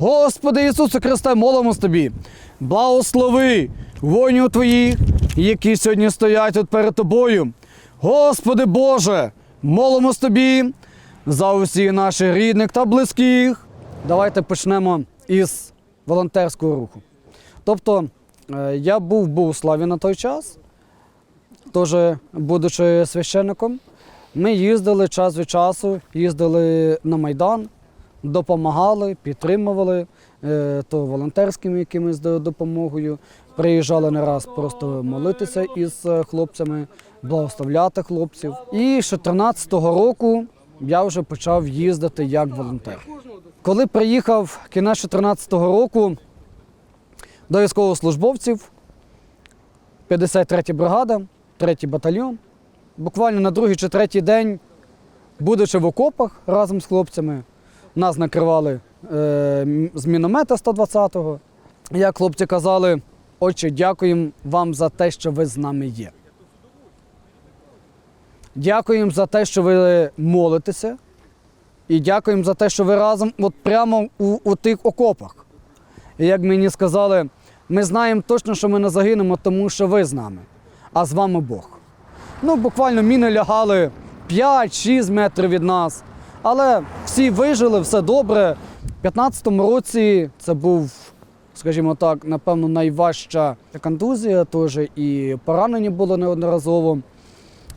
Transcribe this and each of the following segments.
Господи Ісусе Христе, молимось тобі. Благослови воїнів твоїх, які сьогодні стоять тут перед тобою. Господи Боже, молимось тобі за усіх наших рідних та близьких. Давайте почнемо із волонтерського руху. Тобто, е, я був в Богославі на той час, теж будучи священником. Ми їздили час від часу, їздили на Майдан, допомагали, підтримували е, то волонтерськими якимись до- допомогою. Приїжджали не раз просто молитися із е, хлопцями, благословляти хлопців. І з 14-го року я вже почав їздити як волонтер. Коли приїхав кінець 14-го року до військовослужбовців, 53 бригада, 3 батальйон, буквально на другий чи третій день, будучи в окопах разом з хлопцями, нас накривали е, з міномета 120-го. Як хлопці казали, отче, дякуємо вам за те, що ви з нами є. Дякуємо за те, що ви молитеся. І дякуємо за те, що ви разом от прямо у, у тих окопах. І як мені сказали, ми знаємо точно, що ми не загинемо, тому що ви з нами, а з вами Бог. Ну, буквально міни лягали 5-6 метрів від нас. Але всі вижили, все добре. У 15-му році це був, скажімо так, напевно, найважча контузія, теж і поранені було неодноразово.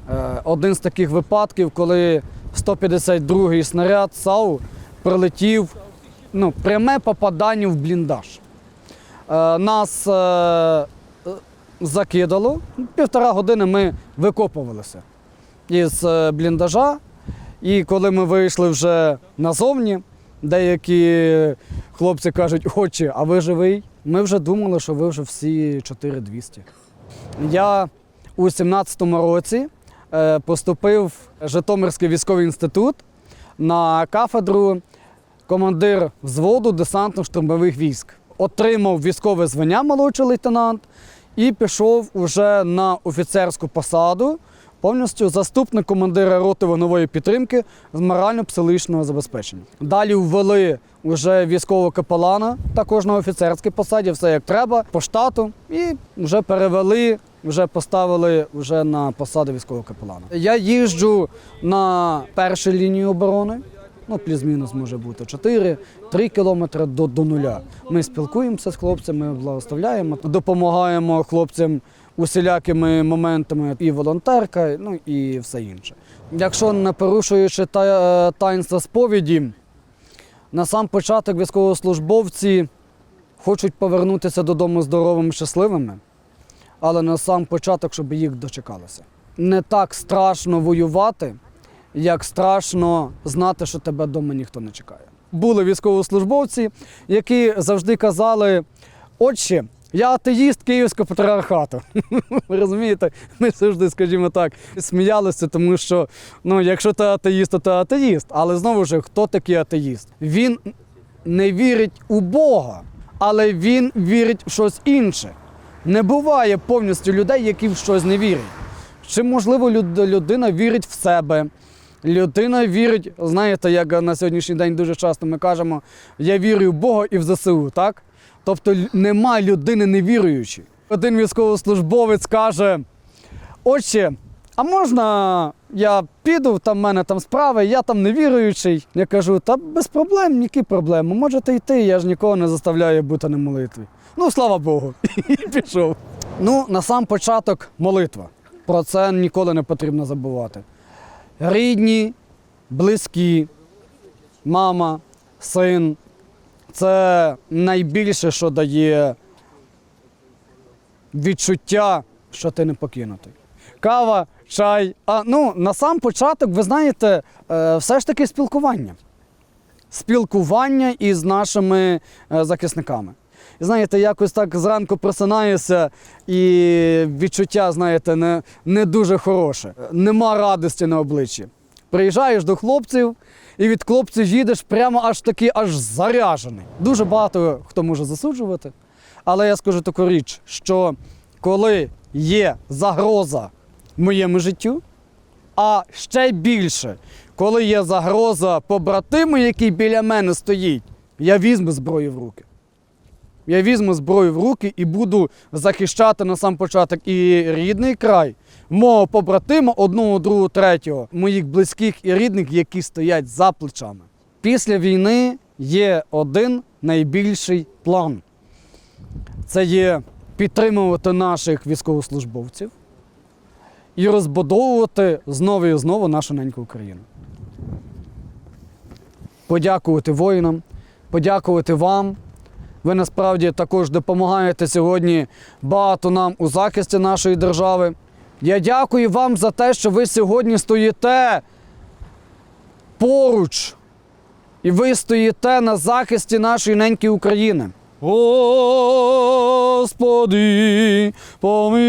Е, Один з таких випадків, коли 152-й снаряд САУ прилетів, ну, пряме попадання в бліндаж. Е, Нас е, закидало. Півтора години ми викопувалися із бліндажа. І коли ми вийшли вже назовні, деякі хлопці кажуть, отче, а ви живий? Ми вже думали, що ви вже всі 4200. Я у 17-му році е, поступив в Житомирський військовий інститут на кафедру командир взводу десантно-штурмових військ. Отримав військове звання молодший лейтенант і пішов уже на офіцерську посаду, повністю заступник командира роти вогневої підтримки з морально-психологічного забезпечення. Далі ввели вже військового капелана, також на офіцерській посаді, все як треба, по штату, і вже перевели, вже поставили вже на посаду військового капелана. Я їжджу на першу лінію оборони. Ну, плюс-мінус може бути 4-3 кілометри до, до нуля. Ми спілкуємося з хлопцями, благословляємо, допомагаємо хлопцям усілякими моментами і волонтерка, ну і все інше. Якщо не порушуючи та, е, таїнство сповіді, на сам початок військовослужбовці хочуть повернутися додому здоровими, щасливими, але на сам початок, щоб їх дочекалося. Не так страшно воювати, як страшно знати, що тебе вдома ніхто не чекає. Були військовослужбовці, які завжди казали: отче, я атеїст Київського патріархату. Ви розумієте? Ми завжди, скажімо так, сміялися, тому що ну, якщо ти атеїст, то ти атеїст. Але знову ж, хто такий атеїст? Він не вірить у Бога, але він вірить в щось інше. Не буває повністю людей, які в щось не вірять. Чи можливо людина вірить в себе? Людина вірить, знаєте, як на сьогоднішній день дуже часто ми кажемо, я вірю в Бога і в ЗСУ, так? Тобто нема людини невіруючої. Один військовослужбовець каже: Отче, а можна я піду, там в мене там справи, я там невіруючий. Я кажу, та без проблем, які проблеми? Можете йти, я ж нікого не заставляю бути на молитві. Ну, слава Богу, і пішов. Ну, на сам початок молитва. Про це ніколи не потрібно забувати. Рідні, близькі, мама, син це найбільше, що дає відчуття, що ти не покинутий. Кава, чай. А ну, на сам початок, ви знаєте, е, все ж таки спілкування. Спілкування із нашими е, захисниками. Знаєте, якось так зранку просинаєшся, і відчуття, знаєте, не, не дуже хороше. Нема радості на обличчі. Приїжджаєш до хлопців, і від хлопців їдеш прямо аж такий аж заряжений. Дуже багато хто може засуджувати. Але я скажу таку річ, що коли є загроза моєму життю, а ще більше, коли є загроза побратиму, який біля мене стоїть, я візьму зброю в руки. Я візьму зброю в руки і буду захищати на сам початок і рідний край, мого побратима, одного, другого, третього, моїх близьких і рідних, які стоять за плечами. Після війни є один найбільший план. Це є підтримувати наших військовослужбовців і розбудовувати знову і знову нашу неньку Україну. Подякувати воїнам, подякувати вам. Ви насправді також допомагаєте сьогодні багато нам у захисті нашої держави. Я дякую вам за те, що ви сьогодні стоїте поруч. І ви стоїте на захисті нашої неньки України. Господи, помилуй.